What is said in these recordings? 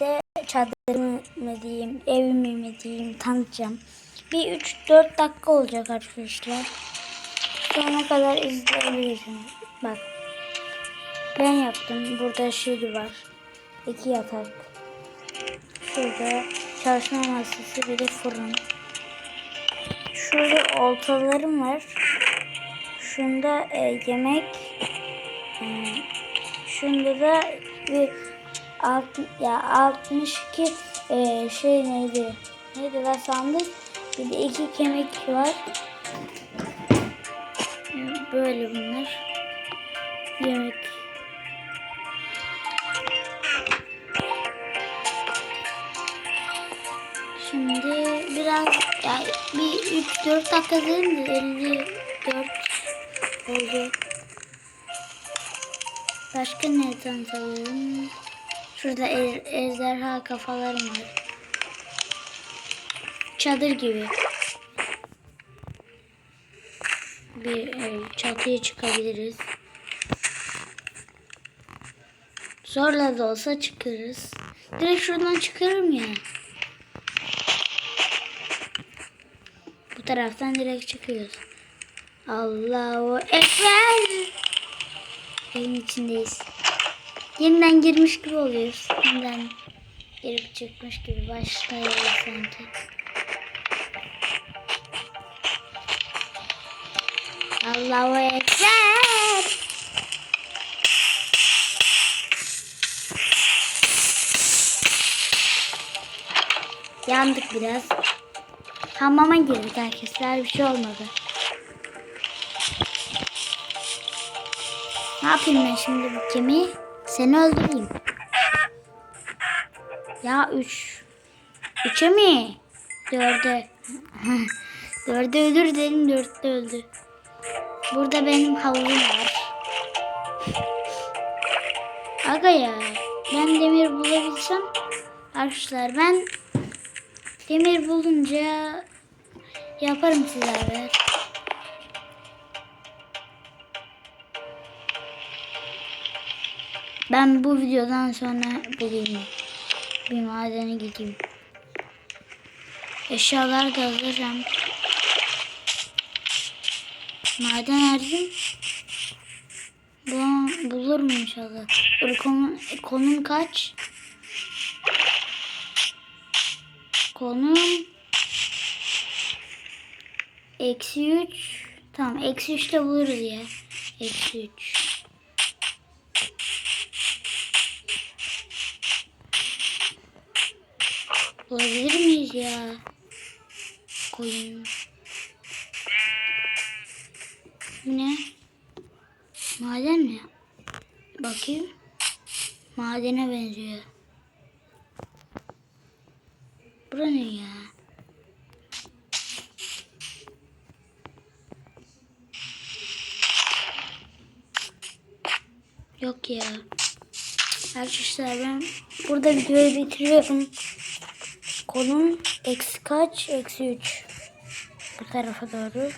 birlikte çadırımı mı diyeyim, evimi mi diyeyim tanıtacağım. Bir 3-4 dakika olacak arkadaşlar. Sonuna kadar izleyebilirsiniz. Bak. Ben yaptım. Burada şey var. İki yatak. Şurada çalışma masası bir de fırın. Şurada oltalarım var. Şunda e, yemek. E, şunda da bir alt, ya 62 e, şey neydi? Neydi la sandık? Bir de iki kemik var. Böyle bunlar. Yemek. Şimdi biraz yani bir 3-4 dakika dedim de 54 oldu. Başka ne tanıtalım? Şurada e- ejderha kafalarım var. Çadır gibi. Bir e, çatıya çıkabiliriz. Zorla da olsa çıkarız. Direkt şuradan çıkarım ya. Bu taraftan direkt çıkıyoruz. Allahu Ekber. Evin içindeyiz. Yeniden girmiş gibi oluyoruz. Yeniden girip çıkmış gibi başlıyoruz sanki. Allahu Ekber. Yandık biraz. Hamama girdik arkadaşlar. Bir şey olmadı. Ne yapayım ben şimdi bu kemiği? Seni öldüreyim. Ya üç. Üçe mi? Dörde. Dörde öldür dedim dörtte öldü. Burada benim havlum var. Aga ya. Ben demir bulabilsem. Arkadaşlar ben demir bulunca yaparım size haber. Ben bu videodan sonra bulayım. Bir madene gideyim. Eşyalar da alacağım. Maden arayayım. Bu bulurum inşallah. Dur, Konum, kaç? Konum eksi üç. Tamam eksi üçte buluruz ya. Eksi üç. Bulabilir miyiz ya? Koyun. Bu ne? Maden mi? Bakayım. Madene benziyor. Bura ne ya? Yok ya. Arkadaşlar ben burada videoyu bitiriyorum. Konum eksi kaç? Eksi 3. Bu tarafa doğru.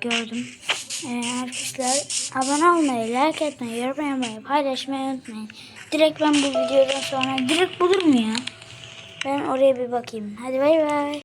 Gördüm. Ee, arkadaşlar abone olmayı, like etmeyi, yorum yapmayı, paylaşmayı unutmayın. Direkt ben bu videodan sonra direkt bulur mu ya? Ben oraya bir bakayım. Hadi bay bay.